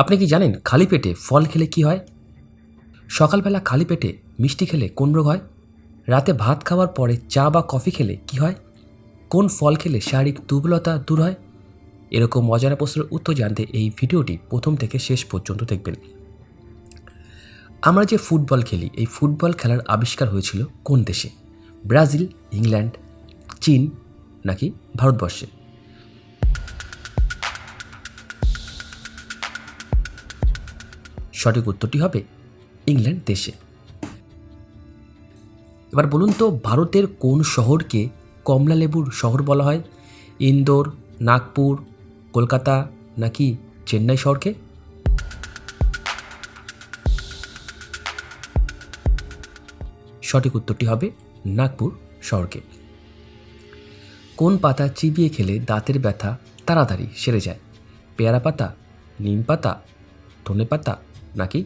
আপনি কি জানেন খালি পেটে ফল খেলে কি হয়? সকালবেলা খালি পেটে মিষ্টি খেলে কোন রোগ হয়? রাতে ভাত খাওয়ার পরে চা বা কফি খেলে কি হয়? কোন ফল খেলে শারীরিক দুর্বলতা দূর হয়? এরকম মজার প্রশ্নের উত্তর জানতে এই ভিডিওটি প্রথম থেকে শেষ পর্যন্ত দেখবেন। আমরা যে ফুটবল খেলি, এই ফুটবল খেলার আবিষ্কার হয়েছিল কোন দেশে? ব্রাজিল, ইংল্যান্ড, চীন নাকি ভারতবর্ষে? সঠিক উত্তরটি হবে ইংল্যান্ড দেশে। এবার বলুন তো, ভারতের কোন শহরকে কমলা লেবুর শহর বলা হয়? ইন্দোর, নাগপুর, কলকাতা নাকি চেন্নাই শহরকে? সঠিক উত্তরটি হবে নাগপুর শহরকে। কোন পাতা চিবিয়ে খেলে দাঁতের ব্যথা তাড়াতাড়ি সেরে যায়? পেয়ারা পাতা, নিম পাতা, ধনে পাতা নাকি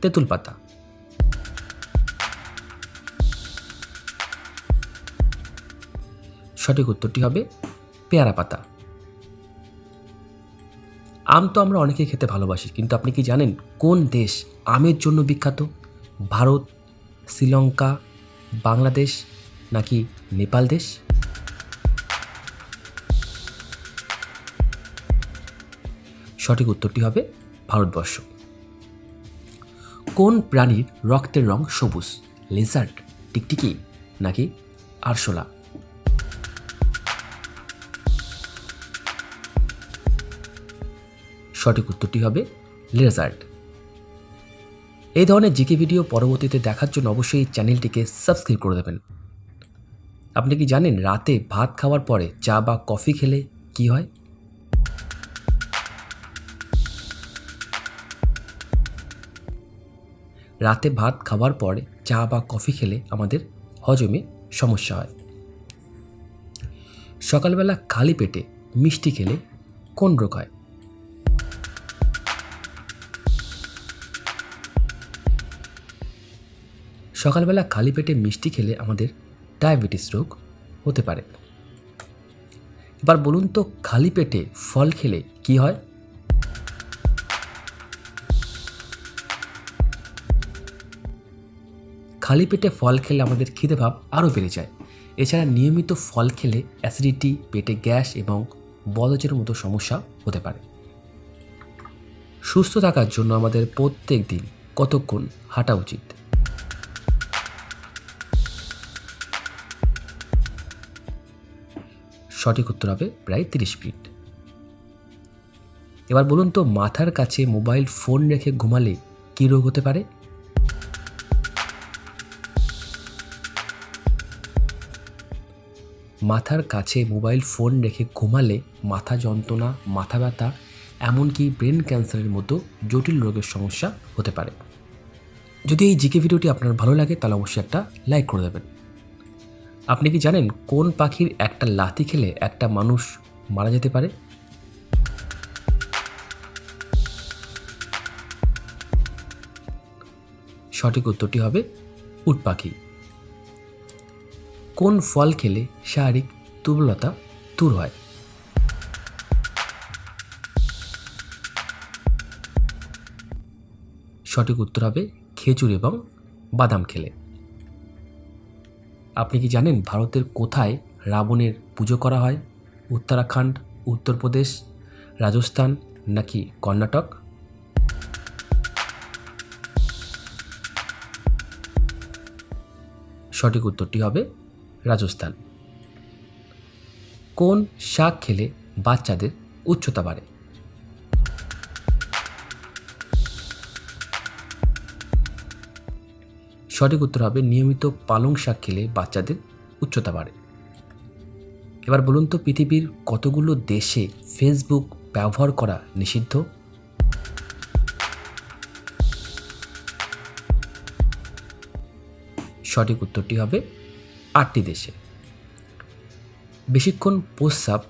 তেঁতুল পাতা? সঠিক উত্তরটি হবে পেয়ারা পাতা। আম তো আমরা অনেকেই খেতে ভালোবাসি, কিন্তু আপনি কি জানেন কোন দেশ আমের জন্য বিখ্যাত? ভারত, শ্রীলঙ্কা, বাংলাদেশ নাকি নেপাল দেশ? সঠিক উত্তরটি হবে ভারতবর্ষ। কোন প্রাণীর রক্তের রং সবুজ? লেজার্ট টিকটিকি নাকি আরশোলা? সঠিক উত্তরটি হবে লেজার্ট এই ধরনের জিকে ভিডিও পরবর্তীতে দেখার জন্য অবশ্যই এই চ্যানেলটিকে সাবস্ক্রাইব করে দেবেন। আপনি কি জানেন রাতে ভাত খাওয়ার পরে চা বা কফি খেলে কি হয়? রাতে ভাত খাওয়ার পরে চা বা কফি খেলে আমাদের হজমে সমস্যা হয়। সকালবেলা খালি পেটে মিষ্টি খেলে কোন রোগ হয়? সকালবেলা খালি পেটে মিষ্টি খেলে আমাদের ডায়াবেটিস রোগ হতে পারে। এবার বলুন তো, খালি পেটে ফল খেলে কি হয়? খালি পেটে ফল খেলে আমাদের খিদে ভাব আরও বেড়ে যায়। এছাড়া নিয়মিত ফল খেলে অ্যাসিডিটি, পেটে গ্যাস এবং বদজের মতো সমস্যা হতে পারে। সুস্থ থাকার জন্য আমাদের প্রত্যেক দিন কতক্ষণ হাঁটা উচিত? সঠিক উত্তর হবে প্রায় তিরিশ মিনিট। এবার বলুন তো, মাথার কাছে মোবাইল ফোন রেখে ঘুমালে কী রোগ হতে পারে? মাথার কাছে মোবাইল ফোন রেখে ঘুমালে মাথা যন্ত্রণা, মাথা ব্যথা, এমনকি ব্রেন ক্যান্সারের মতো জটিল রোগের সমস্যা হতে পারে। যদি এই জিকে ভিডিওটি আপনার ভালো লাগে, তাহলে অবশ্যই একটা লাইক করে দেবেন। আপনি কি জানেন কোন পাখির একটা লাথি খেলে একটা মানুষ মারা যেতে পারে? সঠিক উত্তরটি হবে উট পাখি। কোন ফল খেলে শারীরিক দুর্বলতা দূর হয়? সঠিক উত্তর হবে খেজুর এবং বাদাম খেলে। আপনি কি জানেন ভারতের কোথায় রাবণের পুজো করা হয়? উত্তরাখণ্ড, উত্তরপ্রদেশ, রাজস্থান নাকি কর্ণাটক? সঠিক উত্তরটি হবে রাজস্থান। কোন শাক খেলে বাচ্চাদের উচ্চতা বাড়ে? সঠিক উত্তর হবে নিয়মিত পালং শাক খেলে বাচ্চাদের উচ্চতা বাড়ে। এবার বলুন তো, পৃথিবীর কতগুলো দেশে ফেসবুক ব্যবহার করা নিষিদ্ধ? সঠিক উত্তরটি হবে আটটি দেশে। বেশিক্ষণ প্রস্রাব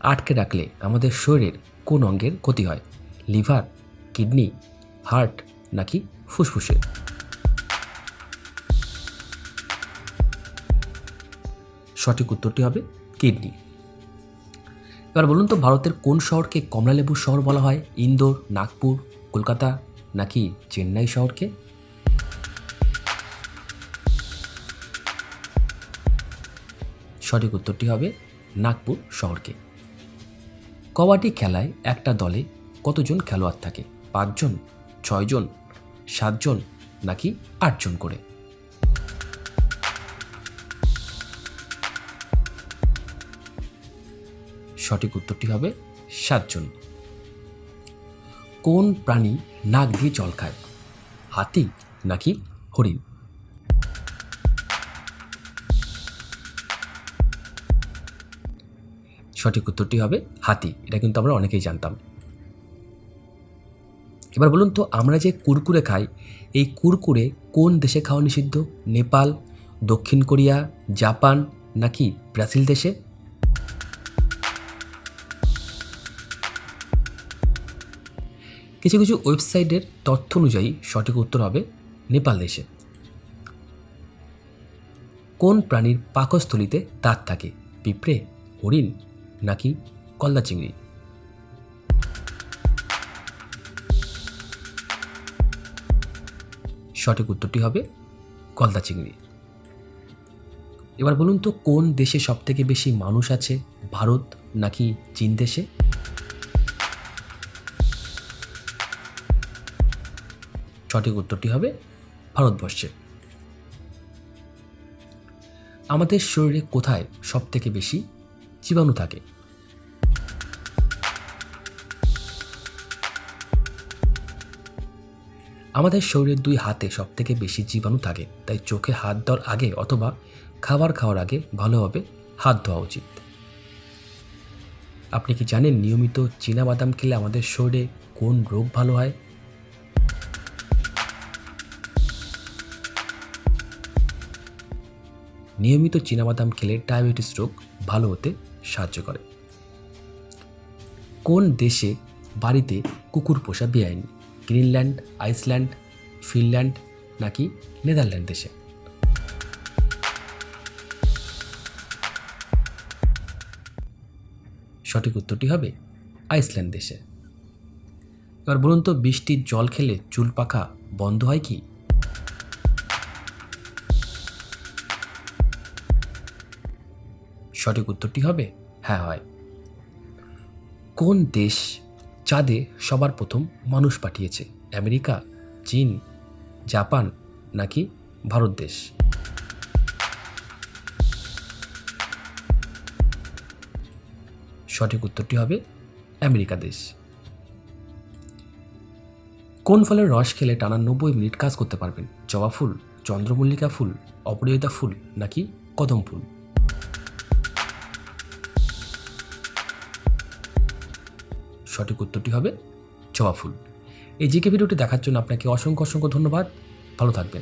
আটকে রাখলে আমাদের শরীরের কোন অঙ্গের ক্ষতি হয়? লিভার, কিডনি, হার্ট নাকি ফুসফুসের? সঠিক উত্তরটি হবে কিডনি। এবার বলুন তো, ভারতের কোন শহরকে কমলালেবুর শহর বলা হয়? ইন্দোর, নাগপুর, কলকাতা নাকি চেন্নাই শহরকে? সঠিক উত্তরটি হবে নাগপুর শহরকে। কবাডি খেলায় একটা দলে কতজন খেলোয়াড় থাকে? পাঁচজন, ছয়জন, সাতজন নাকি আটজন করে? সঠিক উত্তরটি হবে সাতজন। কোন প্রাণী নাক দিয়ে জল খায়? হাতি নাকি হরিণ? সঠিক উত্তরটি হবে হাতি। এটা কিন্তু আমরা অনেকেই জানতাম। এবার বলুন তো, আমরা যে কুরকুরে খাই, এই কুরকুরে কোন দেশে খাওয়া নিষিদ্ধ? নেপাল, দক্ষিণ কোরিয়া, জাপান নাকি ব্রাজিল দেশে? কিছু কিছু ওয়েবসাইটের তথ্য অনুযায়ী সঠিক উত্তর হবে নেপাল দেশে। কোন প্রাণীর পাকস্থলিতে দাঁত থাকে? পিঁপড়ে, হরিণ নাকি কল্লা চিংড়ি? সঠিক উত্তরটি হবে কলদা চিংড়ি। এবার বলুন তো, কোন দেশে সবথেকে বেশি মানুষ আছে? ভারত নাকি চীন দেশে? সঠিক উত্তরটি হবে ভারতবর্ষে। আমাদের শরীরে কোথায় সবথেকে বেশি জীবাণু থাকে। আমাদের শরীরের দুই হাতে সব থেকে বেশি জীবাণু থাকে, তাই চোখে হাত দেওয়ার আগে অথবা খাবার খাওয়ার আগে ভালোভাবে হাত ধোয়া উচিত। আপনি কি জানেন নিয়মিত বাদাম খেলে আমাদের শরীরে কোন রোগ ভালো হয়? নিয়মিত বাদাম খেলে ডায়াবেটিস রোগ ভালো হতে সাহায্য করে। কোন দেশে বাড়িতে কুকুর পোষা বেআইনি? গ্রিনল্যান্ড, আইসল্যান্ড, ফিনল্যান্ড নাকি নেদারল্যান্ড দেশে? সঠিক উত্তরটি হবে আইসল্যান্ড দেশে। এবার বলুন তো, বৃষ্টির জল খেলে চুল পাখা বন্ধ হয় কি? সঠিক উত্তরটি হবে হ্যাঁ হয়। কোন দেশ চাঁদে সবার প্রথম মানুষ পাঠিয়েছে? আমেরিকা, চীন, জাপান নাকি ভারত দেশ? সঠিক উত্তরটি হবে আমেরিকা দেশ। কোন ফলের রস খেলে টানা নব্বই মিনিট কাজ করতে পারবেন? জবা ফুল, চন্দ্রমল্লিকা ফুল অপরিয়তা ফুল নাকি কদম ফুল? সঠিক উত্তরটি হবে জবা ফুল। এই জিকে ভিডিওটি দেখার জন্য আপনাকে অসংখ্য অসংখ্য ধন্যবাদ। ভালো থাকবেন।